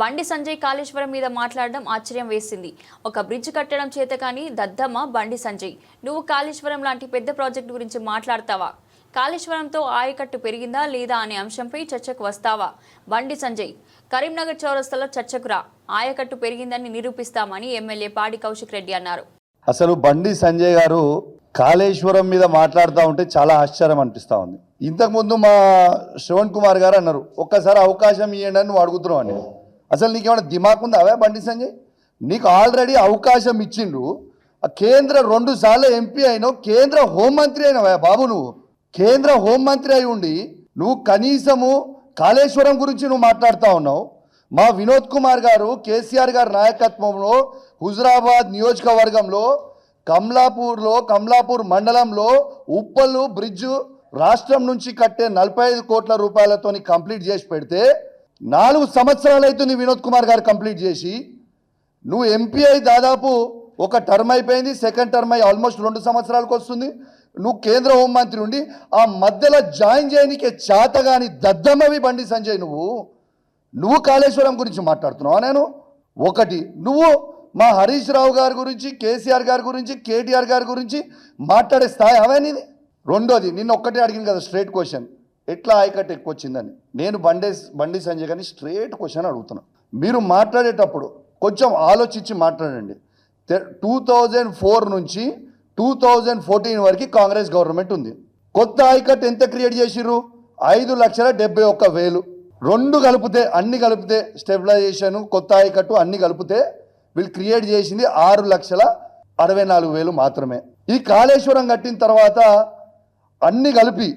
బండి సంజయ్ కాళేశ్వరం మీద మాట్లాడడం ఆశ్చర్యం వేసింది. ఒక బ్రిడ్జ్ కట్టడం చేత కానీ దద్దమ్మ బండి సంజయ్. నువ్వు కాళేశ్వరం లాంటి పెద్ద ప్రాజెక్టు గురించి మాట్లాడతావా? కాళేశ్వరంతో ఆయకట్టు పెరిగిందా లేదా అనే అంశంపై చర్చకు వస్తావా? బండి సంజయ్ కరీంనగర్ చౌరస్తాలో చర్చకు రా. ఆయకట్టు పెరిగిందని నిరూపిస్తామని ఎమ్మెల్యే పాడి కౌశిక్ రెడ్డి అన్నారు. అసలు బండి సంజయ్ గారు కాళేశ్వరం మీద మాట్లాడుతూ ఉంటే చాలా ఆశ్చర్యం అనిపిస్తూ ఉంది. ఇంతకుముందు మా శ్రవణ్ కుమార్ గారు అన్నారు ఒక్కసారి అవకాశం ఇవ్వండి అని నువ్వు అడుగుతున్నావు అని. అసలు నీకేమైనా దిమాకుందా ఉందా అవే బండి సంజయ్? నీకు ఆల్రెడీ అవకాశం ఇచ్చిండు ఆ కేంద్ర రెండు సార్లు ఎంపీ అయినావు కేంద్ర హోంమంత్రి అయినావా బాబు నువ్వు? కేంద్ర హోంమంత్రి అయి ఉండి నువ్వు కనీసము కాళేశ్వరం గురించి నువ్వు మాట్లాడుతూ ఉన్నావు. మా వినోద్ కుమార్ గారు కేసీఆర్ గారి నాయకత్వంలో హుజరాబాద్ నియోజకవర్గంలో కమలాపూర్లో కమలాపూర్ మండలంలో ఉప్పలు బ్రిడ్జ్ రాష్ట్రం నుంచి కట్టే నలభై ఐదు కోట్ల రూపాయలతోని కంప్లీట్ చేసి పెడితే నాలుగు సంవత్సరాలు అవుతుంది వినోద్ కుమార్ గారు కంప్లీట్ చేసి నువ్వు ఎంపీ అయి దాదాపు ఒక టర్మ్ అయిపోయింది సెకండ్ టర్మ్ అయి ఆల్మోస్ట్ రెండు సంవత్సరాలకు వస్తుంది. నువ్వు కేంద్ర హోంమంత్రి ఉండి ఆ మధ్యలో జాయిన్ చేయడానికి చేతగాని దద్దమ్మవి బండి సంజయ్ నువ్వు. నువ్వు కాళేశ్వరం గురించి మాట్లాడుతున్నావా నేను? ఒకటి. నువ్వు మా హరీష్ రావు గారి గురించి కేసీఆర్ గారి గురించి కేటీఆర్ గారి గురించి మాట్లాడే స్థాయి అవే నీది. రెండోది నిన్న ఒక్కటే అడిగింది కదా స్ట్రేట్ క్వశ్చన్. ఎట్లా ఆయకట్టు ఎక్కువ వచ్చిందని నేను బండే బండి సంజయ్ గారిని స్ట్రేట్ క్వశ్చన్ అడుగుతున్నాను మీరు మాట్లాడేటప్పుడు కొంచెం ఆలోచించి మాట్లాడండి. టూ థౌజండ్ ఫోర్ నుంచి టూ థౌజండ్ ఫోర్టీన్ వరకు కాంగ్రెస్ గవర్నమెంట్ ఉంది. కొత్త ఆయకట్ ఎంత క్రియేట్ చేసిర్రు? ఐదు లక్షల డెబ్బై ఒక్క వేలు. రెండు కలిపితే అన్ని కలిపితే స్టెబిలైజేషన్ కొత్త ఆయకట్టు అన్ని కలిపితే వీళ్ళు క్రియేట్ చేసింది ఆరు లక్షల అరవై నాలుగు వేలు మాత్రమే. ఈ కాళేశ్వరం కట్టిన తర్వాత అన్ని కలిపి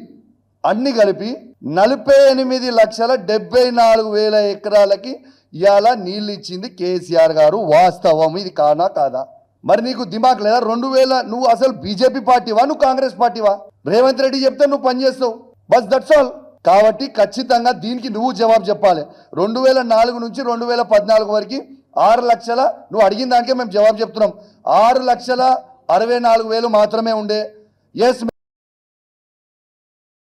అన్ని కలిపి నలభై ఎనిమిది లక్షల డెబ్బై నాలుగు వేల ఎకరాలకి ఇవాళ నీళ్ళు ఇచ్చింది కేసీఆర్ గారు. వాస్తవం ఇది కానా కాదా? మరి నీకు దిమాక్ లేదా? రెండు వేల నువ్వు అసలు బీజేపీ పార్టీవా? నువ్వు కాంగ్రెస్ పార్టీవా? రేవంత్ రెడ్డి చెప్తే నువ్వు పనిచేస్తావు బస్ దట్స్ ఆల్ కాబట్టి ఖచ్చితంగా దీనికి నువ్వు జవాబు చెప్పాలి. రెండు వేల నాలుగు నుంచి రెండు వేల పద్నాలుగు వరకు ఆరు లక్షల నువ్వు అడిగిన దానికే మేము జవాబు చెప్తున్నాం. ఆరు లక్షల అరవై నాలుగు వేలు మాత్రమే ఉండే. ఎస్